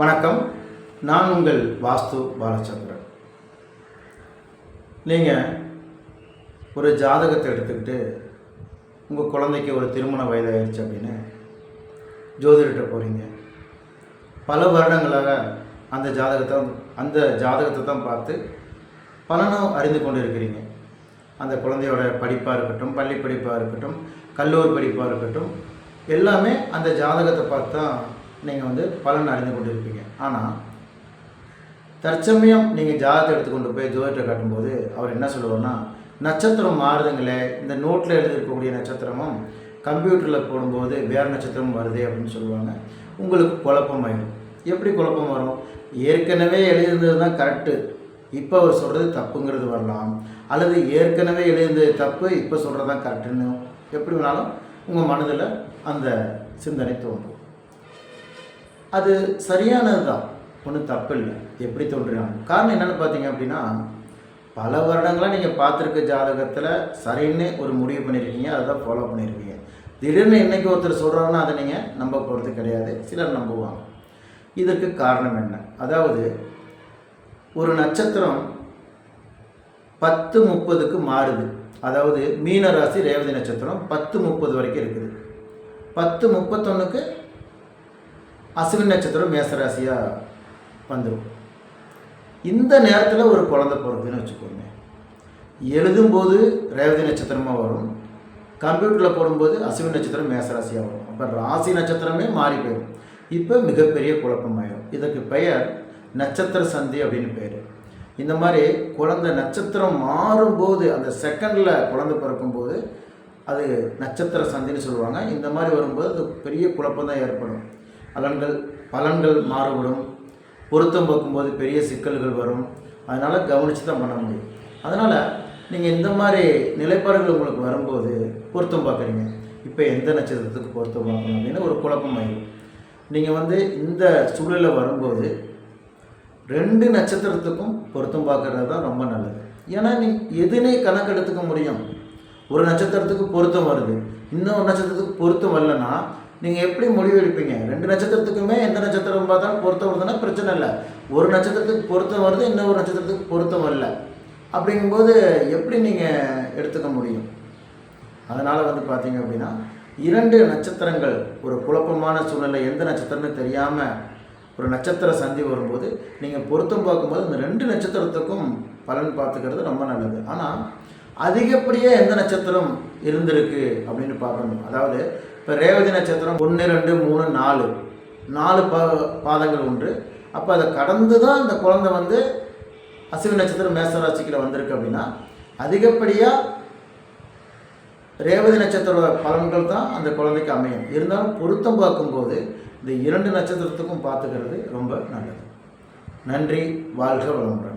வணக்கம். நான் உங்கள் வாஸ்து பாலச்சந்திரன். நீங்கள் ஒரு ஜாதகத்தை எடுத்துக்கிட்டு உங்கள் குழந்தைக்கு ஒரு திருமண வயதாகிடுச்சு அப்படின்னு ஜோதிடர்கிட்ட போகிறீங்க பல வருடங்களாக அந்த ஜாதகத்தை அந்த ஜாதகத்தை தான் பார்த்து பலனும் அறிந்து கொண்டு இருக்கிறீங்க அந்த குழந்தையோட படிப்பாக இருக்கட்டும் பள்ளி படிப்பாக இருக்கட்டும் கல்லூரி படிப்பாக இருக்கட்டும் எல்லாமே அந்த ஜாதகத்தை பார்த்து தான் நீங்கள் வந்து பலன் அறிந்து கொண்டு இருப்பீங்க ஆனால் தற்சமயம் நீங்கள் ஜாதகத்தை எடுத்துக்கொண்டு போய் ஜோதிடரை காட்டும்போது அவர் என்ன சொல்லுவார்னா நட்சத்திரம் மாறுதுங்களே இந்த நோட்டில் எழுதியிருக்கக்கூடிய நட்சத்திரமும் கம்ப்யூட்டரில் போடும்போது வேறு நட்சத்திரம் வருது அப்படின்னு சொல்லுவாங்க. உங்களுக்கு குழப்பமாயிடும் எப்படி குழப்பம் வரும்? ஏற்கனவே எழுதியிருந்தது தான் கரெக்டு இப்போ அவர் சொல்கிறது தப்புங்கிறது வரலாம். அல்லது ஏற்கனவே எழுதியிருந்தது தப்பு இப்போ சொல்கிறது தான் கரெக்டுன்னு எப்படி வேணாலும் உங்கள் மனதில் அந்த சிந்தனை தோன்றும். அது சரியானது தான் ஒன்றும் தப்பு இல்லை எப்படி தோன்றினாலும் காரணம் என்னென்னு பார்த்தீங்க அப்படின்னா பல வருடங்களாக நீங்கள் பார்த்துருக்க ஜாதகத்தில் சரின்னு ஒரு முடிவு பண்ணியிருக்கீங்க அதை தான் ஃபாலோ பண்ணியிருக்கீங்க. திடீர்னு என்றைக்கு ஒருத்தர் சொல்கிறாங்கன்னா அதை நீங்கள் நம்ப போகிறது கிடையாது. சிலர் நம்புவாங்க. இதற்கு காரணம் என்ன? அதாவது ஒரு நட்சத்திரம் பத்து முப்பதுக்கு மாறுது. அதாவது மீன ராசி ரேவதி நட்சத்திரம் பத்து முப்பது வரைக்கும் இருக்குது. பத்து முப்பத்தொன்றுக்கு அசுவின் நட்சத்திரம் மேசராசியாக வந்துடும் இந்த நேரத்தில் ஒரு குழந்தை பிறகுன்னு வச்சுக்கோங்க. எழுதும்போது ரேவதி நட்சத்திரமாக வரும். கம்ப்யூட்டரில் போடும்போது அசுவின் நட்சத்திரம் மேசராசியாக வரும். அப்போ ராசி நட்சத்திரமே மாறி போயிடும் இப்போ மிகப்பெரிய குழப்பமாயிடும் இதற்கு பெயர் நட்சத்திர சந்தி அப்படின்னு பெயர் இந்த மாதிரி குழந்தை நட்சத்திரம் மாறும்போது அந்த செகண்டில் குழந்தை பிறக்கும்போது அது நட்சத்திர சந்தின்னு சொல்லுவாங்க. இந்த மாதிரி வரும்போது அது பெரிய குழப்பம் தான் ஏற்படும். பலன்கள் பலன்கள் மாறுபடும். பொருத்தம் பார்க்கும்போது பெரிய சிக்கல்கள் வரும். அதனால் கவனித்து தான் பண்ண முடியும். அதனால் நீங்கள் இந்த மாதிரி நிலைப்பாடுகள் உங்களுக்கு வரும்போது பொருத்தம் பார்க்குறீங்க. இப்போ எந்த நட்சத்திரத்துக்கு பொருத்தம் பார்க்கணும் அப்படின்னு ஒரு குழப்பமாயிடும் நீங்கள் வந்து இந்த சூழலில் வரும்போது ரெண்டு நட்சத்திரத்துக்கும் பொருத்தம் பார்க்கறது தான் ரொம்ப நல்லது. ஏன்னா நீ எதுனே கணக்கெடுத்துக்க முடியும். ஒரு நட்சத்திரத்துக்கு பொருத்தம் வருது. இன்னொரு நட்சத்திரத்துக்கு பொருத்தம் வரலன்னா நீங்கள் எப்படி முடிவு எடுப்பீங்க? ரெண்டு நட்சத்திரத்துக்குமே எந்த நட்சத்திரம் பார்த்தாலும் பொருத்தம் வருதுன்னா பிரச்சனை இல்லை. ஒரு நட்சத்திரத்துக்கு பொருத்தம் வருது இன்னொரு நட்சத்திரத்துக்கு பொருத்தம் வரல. அப்படிங்கும்போது எப்படி நீங்கள் எடுத்துக்க முடியும்? அதனால் வந்து பார்த்தீங்க அப்படின்னா இரண்டு நட்சத்திரங்கள் ஒரு குழப்பமான சூழ்நிலை எந்த நட்சத்திரம்னு தெரியாமல் ஒரு நட்சத்திர சந்தி வரும்போது நீங்கள் பொருத்தம் பார்க்கும்போது இந்த ரெண்டு நட்சத்திரத்துக்கும் பலன் பார்த்துக்கிறது ரொம்ப நல்லது. ஆனால் அதிகப்படியே எந்த நட்சத்திரம் இருந்திருக்கு அப்படின்னு பார்க்கணும். அதாவது இப்போ ரேவதி நட்சத்திரம் ஒன்று ரெண்டு மூணு நாலு. நாலு பா பாதங்கள் உண்டு அப்போ அதை கடந்து தான் இந்த குழந்தை வந்து அசுவி நட்சத்திரம் மேசராசிக்கில் வந்திருக்கு அப்படின்னா அதிகப்படியாக ரேவதி நட்சத்திர பலன்கள் தான் அந்த குழந்தைக்கு அமையும். இருந்தாலும் பொருத்தம் பார்க்கும்போது இந்த இரண்டு நட்சத்திரத்துக்கும் பார்த்துக்கிறது ரொம்ப நல்லது. நன்றி வாழ்க வளமுடன்.